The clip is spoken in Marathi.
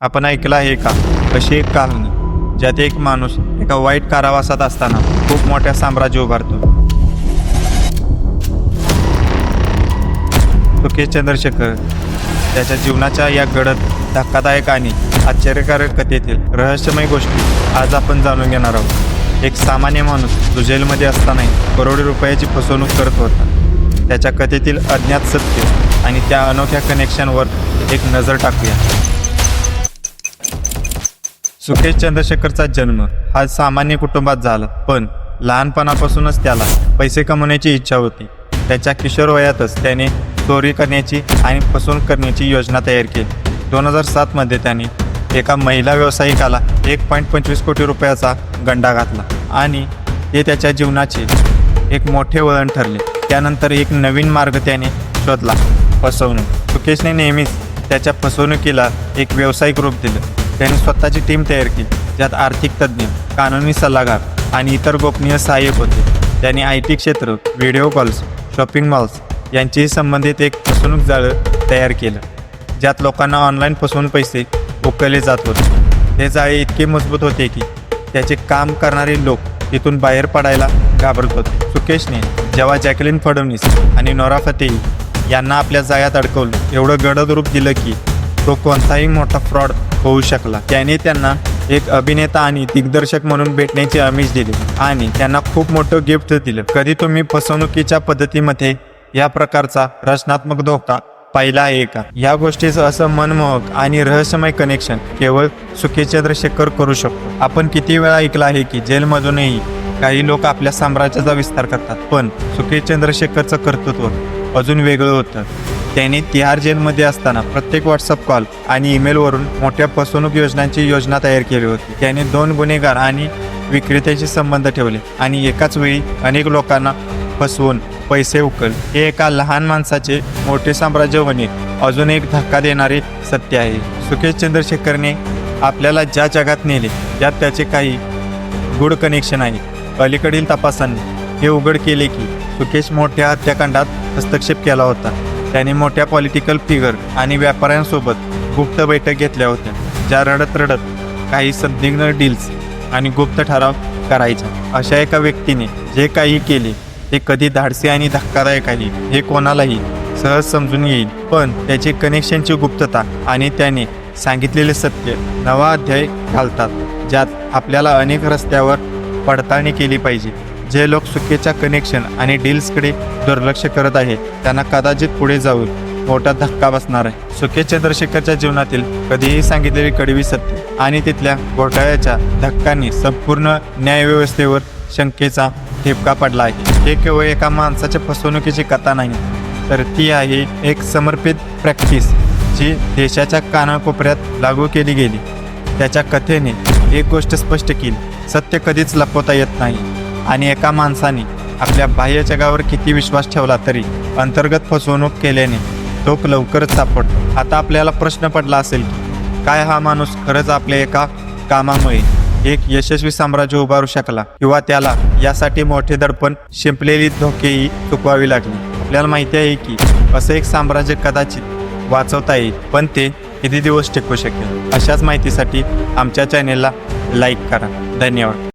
आपण ऐकलं आहे का? अशी एक कहाणी ज्यात एक माणूस एका वाईट कारावासात असताना खूप मोठ्या साम्राज्य उभारतो. सुकेश चंद्रशेखर त्याच्या जीवनाच्या या गडद धक्कादायक आणि आश्चर्यकारक कथेतील रहस्यमय गोष्टी आज आपण जाणून घेणार आहोत. एक सामान्य माणूस जो जेलमध्ये असतानाही करोडो रुपयाची फसवणूक करत होता. त्याच्या कथेतील अज्ञात सत्य आणि त्या अनोख्या कनेक्शनवर एक नजर टाकूया. सुकेश चंद्रशेखरचा जन्म हा सामान्य कुटुंबात झाला पण लहानपणापासूनच त्याला पैसे कमवण्याची इच्छा होती. त्याच्या किशोर वयातच त्याने चोरी करण्याची आणि फसवणूक करण्याची योजना तयार केली. दोन हजार सातमध्ये त्याने एका महिला व्यावसायिकाला एक पॉईंट पंचवीस कोटी रुपयाचा गंडा घातला आणि ते त्याच्या जीवनाचे एक मोठे वळण ठरले. त्यानंतर एक नवीन मार्ग त्याने शोधला फसवणूक. सुकेशने नेहमीच त्याच्या फसवणुकीला एक व्यावसायिक रूप दिलं. त्याने स्वतःची टीम तयार केली ज्यात आर्थिक तज्ज्ञ कानूनी सल्लागार आणि इतर गोपनीय सहाय्यक होते. त्यांनी आय टी क्षेत्र व्हिडिओ कॉल्स शॉपिंग मॉल्स यांच्याशी संबंधित एक फसवणूक जाळं तयार केलं ज्यात लोकांना ऑनलाईन फसवून पैसे उकळले जात होते. हे जाळे इतके मजबूत होते की त्याचे काम करणारे लोक तिथून बाहेर पडायला घाबरत होते. सुकेशने जेव्हा जॅकलिन फडणवीस आणि नोरा फतेही यांना आपल्या जाळ्यात अडकवलं एवढं गडद रूप दिलं की तो कोणताही मोठा फ्रॉड होऊ शकला. त्याने त्यांना एक अभिनेता आणि दिग्दर्शक म्हणून भेटण्याची आमिष दिली आणि त्यांना खूप मोठं गिफ्ट दिलं. कधी तुम्ही फसवणुकीच्या पद्धतीमध्ये या प्रकारचा रचनात्मक धोका पाहिला आहे का? या गोष्टीचं असं मनमोहक आणि रहस्यमय कनेक्शन केवळ सुखी दृश्यकर करू शकतो. आपण किती वेळा ऐकलं आहे की जेलमधूनही काही लोक आपल्या साम्राज्याचा विस्तार करतात पण सुखी चंद्रशेखरचं कर्तृत्व अजून वेगळं होतं. त्याने तिहार जेलमध्ये असताना प्रत्येक व्हॉट्सअप कॉल आणि ईमेलवरून मोठ्या फसवणूक योजनांची योजना तयार केली होती. त्याने दोन गुन्हेगार आणि विक्रेत्याशी संबंध ठेवले आणि एकाच वेळी अनेक लोकांना फसवून पैसे उकल. हे एका लहान माणसाचे मोठे साम्राज्य होणे अजून एक धक्का देणारे सत्य आहे. सुकेश चंद्रशेखरने आपल्याला ज्या जगात नेले त्यात त्याचे काही गुड कनेक्शन आहे. अलीकडील तपासांनी हे उघड केले की सुकेश मोठ्या हत्याकांडात हस्तक्षेप केला होता. त्याने मोठ्या पॉलिटिकल फिगर आणि व्यापाऱ्यांसोबत गुप्त बैठक घेतल्या होत्या ज्या रडत रडत काही संदिग्ध डील्स आणि गुप्त ठराव करायच्या. अशा एका व्यक्तीने जे काही केले ते कधी धाडसी आणि धक्कादायक आहे हे कोणालाही सहज समजून येईल. पण त्याचे कनेक्शनची गुप्तता आणि त्याने सांगितलेले सत्य नवा अध्याय घालतात ज्यात आपल्याला अनेक रस्त्यावर पडताळणी केली पाहिजे. जे लोक चुकीच्या कनेक्शन आणि डील्सकडे दुर्लक्ष करत आहे त्यांना कदाचित पुढे जाऊन मोठा धक्का बसणार आहे. सुकेश चंद्रशेखरच्या जीवनातील कधीही सांगितलेली कडवी सत्य आणि तिथल्या घोटाळ्याच्या धक्कांनी संपूर्ण न्यायव्यवस्थेवर शंकेचा ठेपका पडला आहे. हे केवळ एका माणसाच्या फसवणुकीची कथा नाही तर ती आहे एक समर्पित प्रॅक्टिस जी देशाच्या कानाकोपऱ्यात लागू केली गेली. त्याच्या कथेने एक गोष्ट स्पष्ट केली सत्य कधीच लपवता येत नाही. आणि एका माणसाने आपल्या बाह्य जगावर किती विश्वास ठेवला तरी अंतर्गत फसवणूक केल्याने तो लवकरच सापडतो. आता आपल्याला प्रश्न पडला असेल की काय हा माणूस खरंच आपल्या एका कामामुळे एक यशस्वी साम्राज्य उभारू शकला किंवा त्याला यासाठी मोठे दडपण शिंपलेली धोकेही चुकवावी लागली? आपल्याला माहिती आहे की असं एक साम्राज्य कदाचित वाचवता येईल पण ते किती दिवस टिकू शकेल? अशाच माहितीसाठी आमच्या चॅनेलला लाईक करा. धन्यवाद.